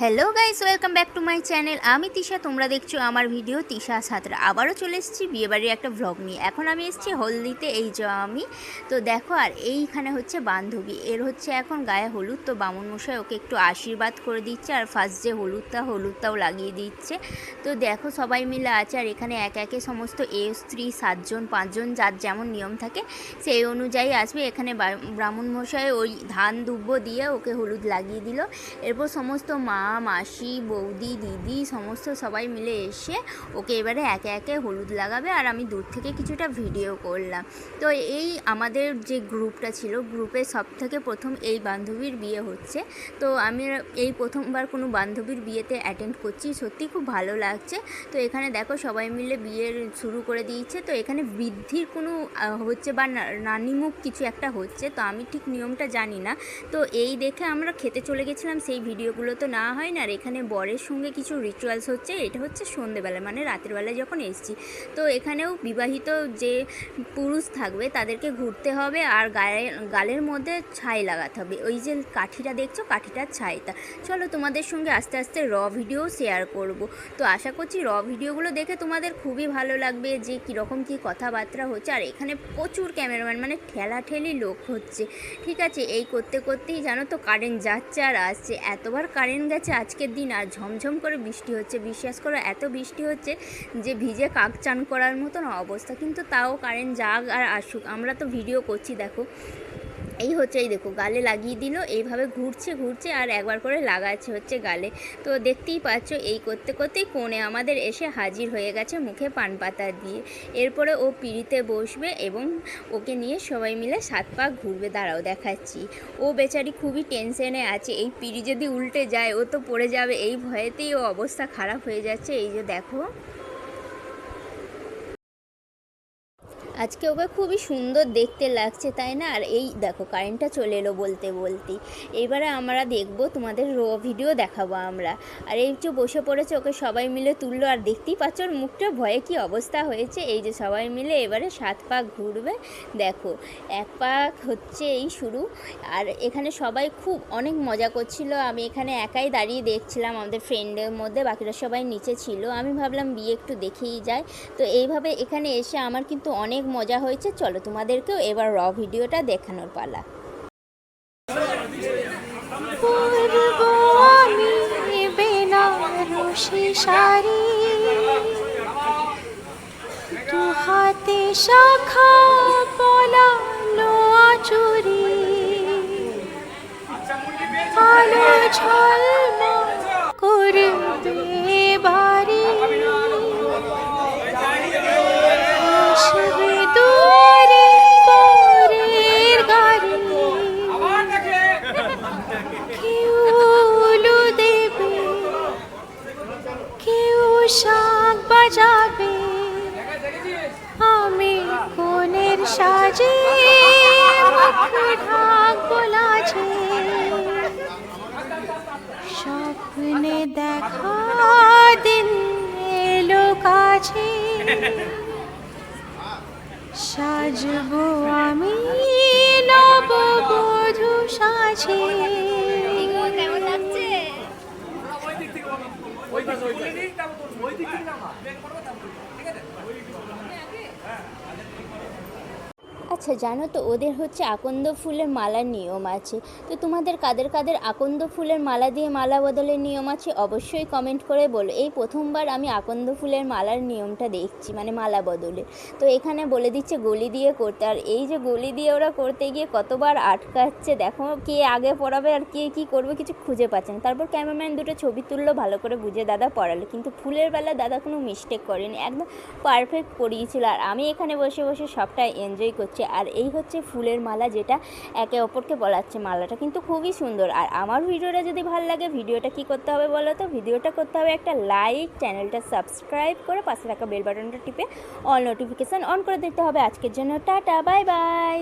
Hello guys welcome back to my channel আমি তিশা, তোমরা দেখছ আমার ভিডিও তিশা সাঁতরা আবারও চলে এসেছি বিয়েবাড়ির একটা ভ্লগ নিয়ে। এখন আমি এসেছি হলদিতে, এই যে আমি। তো দেখো, আর এইখানে হচ্ছে বান্ধবী। এর হচ্ছে এখন গায়ে হলুদ। তো বামুন মশাই ওকে একটু আশীর্বাদ করে দিচ্ছে। আর ফার্স্ট যে হলুদটা, হলুদটাও লাগিয়ে দিচ্ছে। তো দেখো, সবাই মিলে আছে। আর এখানে এক একে সমস্ত এ, স্ত্রী, সাতজন, পাঁচজন, যার যেমন নিয়ম থাকে, সেই অনুযায়ী আসবে। এখানে ব্রাহ্মণ মশাই ওই ধান দুব্ব দিয়ে ওকে হলুদ লাগিয়ে দিল। এরপর সমস্ত মা মাসি, বৌদি, দিদি, সমস্ত সবাই মিলে এসে ওকে এবারে একে একে হলুদ লাগাবে আর আমি দূর থেকে কিছুটা ভিডিও করলাম। তো এই আমাদের যে গ্রুপটা ছিল, গ্রুপে সব থেকে প্রথম এই বান্ধবীর বিয়ে হচ্ছে। তো আমি এই প্রথমবার কোনো বান্ধবীর বিয়েতে অ্যাটেন্ড করছি, সত্যি খুব ভালো লাগছে। তো এখানে দেখো সবাই মিলে বিয়ের শুরু করে দিয়েছে। তো এখানে বৃদ্ধির কোনো হচ্ছে বা নানিমুখ কিছু একটা হচ্ছে, তো আমি ঠিক নিয়মটা জানি না। তো এই দেখে আমরা খেতে চলে গেছিলাম সেই ভিডিওগুলো তো না হয় না আর এখানে বরের সঙ্গে কিছু রিচুয়ালস হচ্ছে, এটা হচ্ছে সন্ধেবেলা মানে রাতের যখন এসছি। তো এখানেও বিবাহিত যে পুরুষ থাকবে, তাদেরকে ঘুরতে হবে আর গায়ে, গালের মধ্যে ছাই লাগাতে হবে। ওই যে কাঠিটা দেখছ? কাঠিটার ছাইটা। চলো তোমাদের সঙ্গে আস্তে আস্তে র ভিডিও শেয়ার করব। তো আশা করছি র ভিডিওগুলো দেখে তোমাদের খুবই ভালো লাগবে যে কীরকম কী কথাবার্তা হচ্ছে। আর এখানে প্রচুর ক্যামেরাম্যান মানে ঠেলাঠেলি লোক হচ্ছে। ঠিক আছে? এই করতে করতেই জানো তো কারেন্ট যাচ্ছে আর আসছে। এতবার কারেন্ট গেছে আজকের দিন আর ঝমঝম করে বৃষ্টি হচ্ছে। বিশ্বাস করো, এত বৃষ্টি হচ্ছে যে ভিজে কাক চান করার মতন অবস্থা। কিন্তু তাও কারেন্ট যাক আর আসুক, আমরা তো ভিডিও করছি, দেখো। এই হচ্ছে, এই দেখো, গালে লাগিয়ে দিল। এইভাবে ঘুরছে ঘুরছে, আর একবার করে লাগাচ্ছে হচ্ছে গালে। তো দেখতেই পাচ্ছ, এই করতে করতেই কোণে আমাদের এসে হাজির হয়ে গেছে মুখে পান পাতা দিয়ে। এরপরে ও পিড়িতে বসবে এবং ওকে নিয়ে সবাই মিলে সাত পাক ঘুরবে। দাঁড়াও, দেখাচ্ছি। ও বেচারি খুবই টেনশনে আছে। এই পিড়ি যদি উল্টে যায়, ও তো পড়ে যাবে। এই ভয়েতেই ও অবস্থা খারাপ হয়ে যাচ্ছে। এই যে দেখো আজকে ওকে খুবই সুন্দর দেখতে লাগছে, তাই না? আর এই দেখো কারেন্টটা চলে এলো বলতে বলতেই এবারে আমরা দেখব, তোমাদের র ভিডিও দেখাবো আমরা। আর এই যে বসে পড়েছে, ওকে সবাই মিলে তুললো, আর দেখতেই পাচ্ছ ওর মুখটা ভয়ে কি অবস্থা হয়েছে? এই যে সবাই মিলে এবারে সাত পাক ঘুরবে, দেখো। এক পাক হচ্ছে এই শুরু। আর এখানে সবাই খুব অনেক মজা করছিল। আমি এখানে একাই দাঁড়িয়ে দেখছিলাম, আমাদের ফ্রেন্ডের মধ্যে, বাকিরা সবাই নিচে ছিল। আমি ভাবলাম, বিয়ে একটু দেখেই যায় তো এইভাবে এখানে এসে আমার কিন্তু অনেক মজা হয়েছে চলো তোমাদেরকেও এবার র ভিডিওটা দেখানোর পালা। শাড়ি। শাখা আলো কোনের সাজে মুখে ঢাকবো লাজে স্বপ্নে দেখা দিন এলো কাছে। সাজবো আমি নববধূ সাজে। কেমন লাগছে আচ্ছা জানো তো ওদের হচ্ছে আকন্দ ফুলের মালার নিয়ম আছে। তো তোমাদের কাদের কাদের আকন্দ ফুলের মালা দিয়ে মালা বদলের নিয়ম আছে অবশ্যই কমেন্ট করে বলো। এই প্রথমবার আমি আকন্দ ফুলের মালার নিয়মটা দেখছি মানে মালা বদলে। তো এখানে বলে দিচ্ছে গলি দিয়ে করতে। আর এই যে গলি দিয়ে ওরা করতে গিয়ে কতবার আটকাচ্ছে, দেখো কে আগে পড়াবে আর কে কী করবে কিছু খুঁজে পাচ্ছে না। তারপর ক্যামেরাম্যান দুটো ছবি তুললো ভালো করে বুঝে দাদা পড়ালো। কিন্তু ফুলের বেলা দাদা কোনো মিস্টেক করেনি, একদম পারফেক্ট পড়িয়েছিল। আর আমি এখানে বসে বসে সবটা এনজয় করছি। আর এই হচ্ছে ফুলের মালা যেটা একে অপরকে বলাচ্ছে। মালাটা কিন্তু খুবই সুন্দর। আর আমার ভিডিওটা যদি ভালো লাগে, ভিডিওটা কি করতে হবে বলো তো? ভিডিওটা করতে হবে একটা লাইক, চ্যানেলটা সাবস্ক্রাইব করে পাশে থাকা বেল বাটনটা টিপে অল নোটিফিকেশান অন করে দিতে হবে। আজকের জন্য টাটা, বাই বাই।